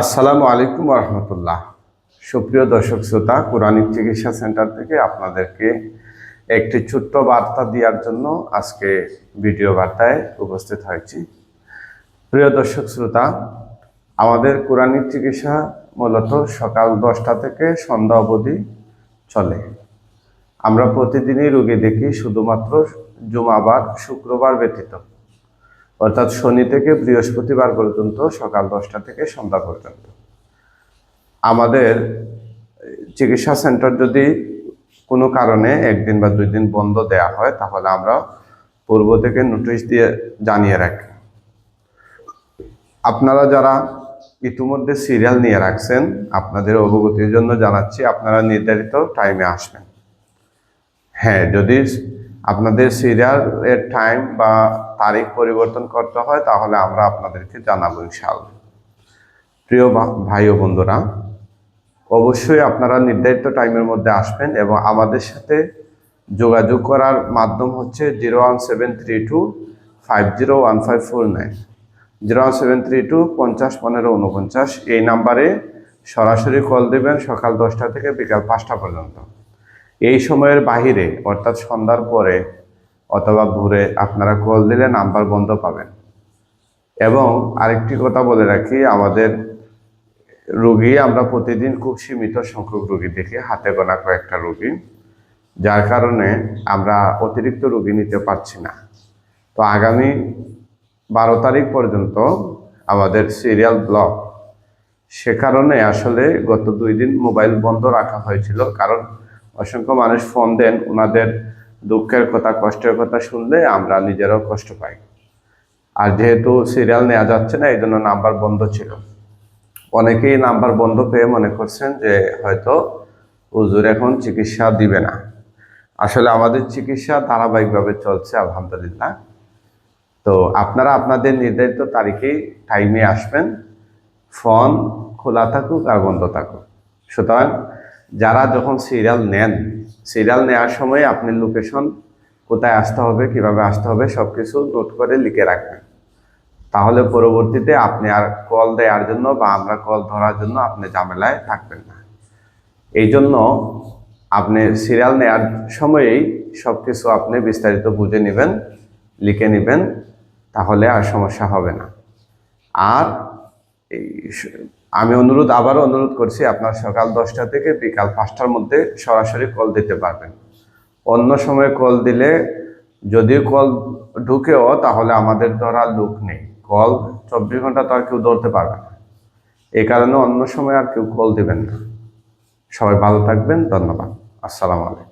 আসসালামু আলাইকুম রহমতুল্লাহ। সুপ্রিয় দর্শক শ্রোতা, কোরআনিক চিকিৎসা সেন্টার থেকে আপনাদেরকে একটি ছোট্ট বার্তা দেওয়ার জন্য আজকে ভিডিও বার্তায় উপস্থিত হয়েছি। প্রিয় দর্শক শ্রোতা, আমাদের কোরআনিক চিকিৎসা মূলত সকাল দশটা থেকে সন্ধ্যা অবধি চলে। আমরা প্রতিদিনই রোগী দেখি শুধুমাত্র জুমাবার, শুক্রবার ব্যতীত। অর্থাৎ শনি থেকে বৃহস্পতিবার পর্যন্ত সকাল দশটা থেকে সন্ধ্যা পর্যন্ত। আমাদের চিকিৎসা সেন্টার যদি কোনো কারণে একদিন বা দুই দিন বন্ধ দেয়া হয়, তাহলে আমরা পূর্ব থেকে নোটিশ দিয়ে জানিয়ে রাখি। আপনারা যারা ইতিমধ্যে সিরিয়াল নিয়ে রাখছেন, আপনাদের অবগতির জন্য জানাচ্ছি, আপনারা নির্ধারিত টাইমে আসবেন। হ্যাঁ যদি আপনাদের সিরিয়ালের টাইম বা তারিখ পরিবর্তন করতে হয়, তাহলে আমরা আপনাদেরকে জানাব ইনশাআল্লাহ। প্রিয় ভাই ও বন্ধুরা, অবশ্যই আপনারা নির্ধারিত টাইমের মধ্যে আসবেন এবং আমাদের সাথে যোগাযোগ করার মাধ্যম হচ্ছে zero one seven three two five zero one five four nine. Zero one seven three two পঞ্চাশ পনেরো উনপঞ্চাশ এই নাম্বারে সরাসরি কল দেবেন সকাল দশটা থেকে বিকাল পাঁচটা পর্যন্ত। এই সময়ের বাহিরে, অর্থাৎ সন্ধ্যার পরে অথবা ভোরে আপনারা কল দিলে নাম্বার বন্ধ পাবেন। এবং আরেকটি কথা বলে রাখি, আমাদের রোগী, আমরা প্রতিদিন খুব সীমিত সংখ্যক রোগী দেখি, হাতে গোনা কয়েকটা রোগী। যার কারণে আমরা অতিরিক্ত রোগী নিতে পারছি না। তো আগামী বারো তারিখ পর্যন্ত আমাদের সিরিয়াল ব্লক সে কারণে আসলে গত দুই দিন মোবাইল বন্ধ রাখা হয়েছিল, কারণ অসংখ্য মানুষ ফোন দেন ওনাদের দুঃখের কথা, কষ্টের কথা শুনলে আমরা নিজেরাও কষ্ট পাই। আর যেহেতু সিরিয়াল নেওয়া যাচ্ছে না, এই জন্য নাম্বার বন্ধ ছিল। অনেকেই নাম্বার বন্ধ পেয়ে মনে করছেন যে হয়তো হুজুর এখন চিকিৎসা দিবে না। আসলে আমাদের চিকিৎসা ধারাবাহিকভাবে চলছে, আলহামদুলিল্লাহ। তো আপনারা আপনাদের নির্ধারিত তারিখেই টাইমে আসবেন। ফোন খোলা থাকুক আর বন্ধ থাকুক। সুতরাং যারা যখন সিরিয়াল নেন সিরিয়াল নেওয়ার সময় আপনি লোকেশন কোথায় আসতে হবে, কীভাবে আসতে হবে সব কিছু নোট করে লিখে রাখবেন। তাহলে পরবর্তীতে আপনি আর কল দেওয়ার জন্য বা আমরা কল ধরার জন্য আপনি ঝামেলায় থাকবেন না। এই জন্য আপনি সিরিয়াল নেওয়ার সময়েই সব কিছু আপনি বিস্তারিত বুঝে নেবেন, লিখে নেবেন, তাহলে আর সমস্যা হবে না। আর এই আমি অনুরোধ, আবারও অনুরোধ করছি, আপনার সকাল দশটা থেকে বিকাল পাঁচটার মধ্যে সরাসরি কল দিতে পারবেন। অন্য সময় কল দিলে, যদিও কল ঢুকেও, তাহলে আমাদের ধরার লোক নেই। কল চব্বিশ ঘণ্টা তো আর কেউ ধরতে পারবে না। এই কারণে অন্য সময় আর কেউ কল দিবেন না। সবাই ভালো থাকবেন, ধন্যবাদ। আসসালামু আলাইকুম।